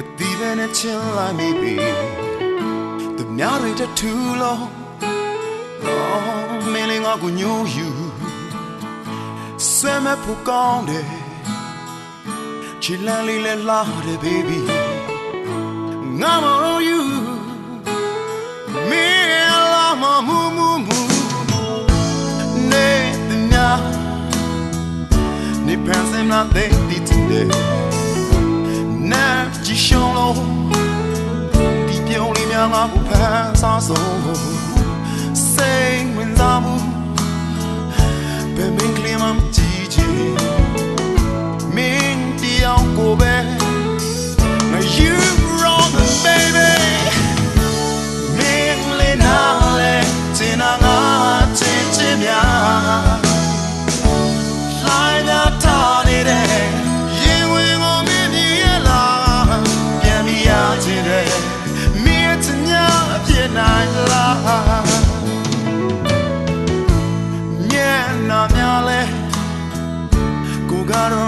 ကြောင်းမတိပဲနဲ့ချင်လာမိပြီသူများတွေတထူလုံးအော်မင်းလေးငါကိုညို့ယူဆွဲမဲ့ဖို့ကောင်းတယ်ချီလန်းလေးလဲလာတယ် baby ငါမလို့ယူမင်းလာမမူမူမူနေတညာနေပန်းစင်လာတဲ့ဒီတဲ့နာကြည့် ရှုံးလို့ဒီပြုံးလေးများငါကိုဖန်စားဆုံးစိတ်ဝင်စားမှုဘယ်မင်းကလေးမှမကြည့်ချင်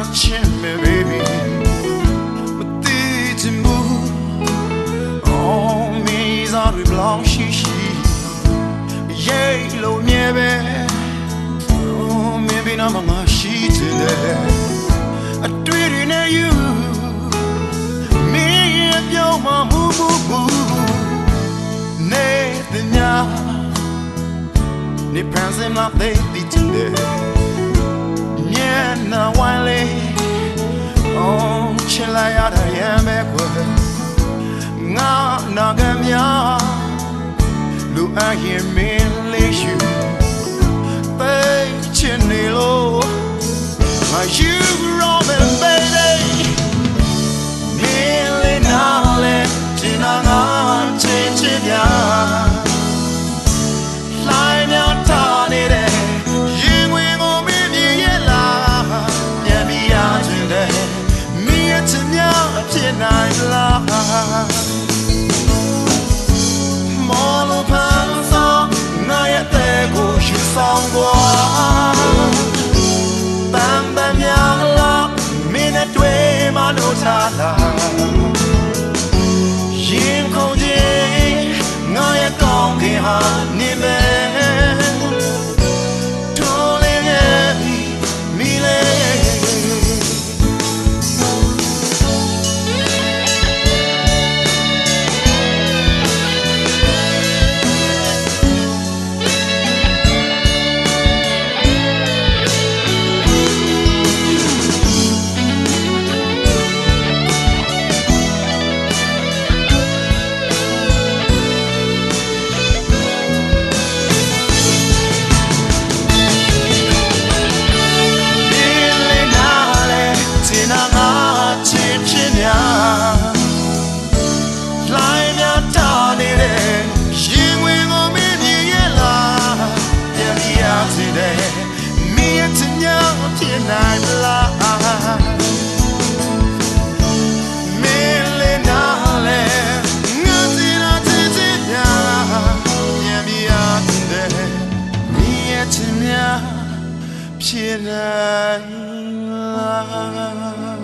ကိုကတော့ချင်မယ် baby မသိချင်ဘူး Oh, mes arbres blanchis Yay, lo nieve Oh, me vina mama shitinde A tweet in you Me and yo mamu bu bu Ne the nya Ni pranse ma de ditinde အရင်မင်းလေးယူသိချင်နေလို့ Are you Robin baby မင်းလေးနာလေချင်နာငါချစ်ချင်ပြလိုက်မြောက်ထားနေတဲ့ရင်ဝင်ကိုမင်းမြင်ရလားပြန်ပြီးရချင်တယ်မင်းရဲ့ချင်များအဖြစ်နိုင်လား mi ye ti nya ဖြစ်နိုင်လား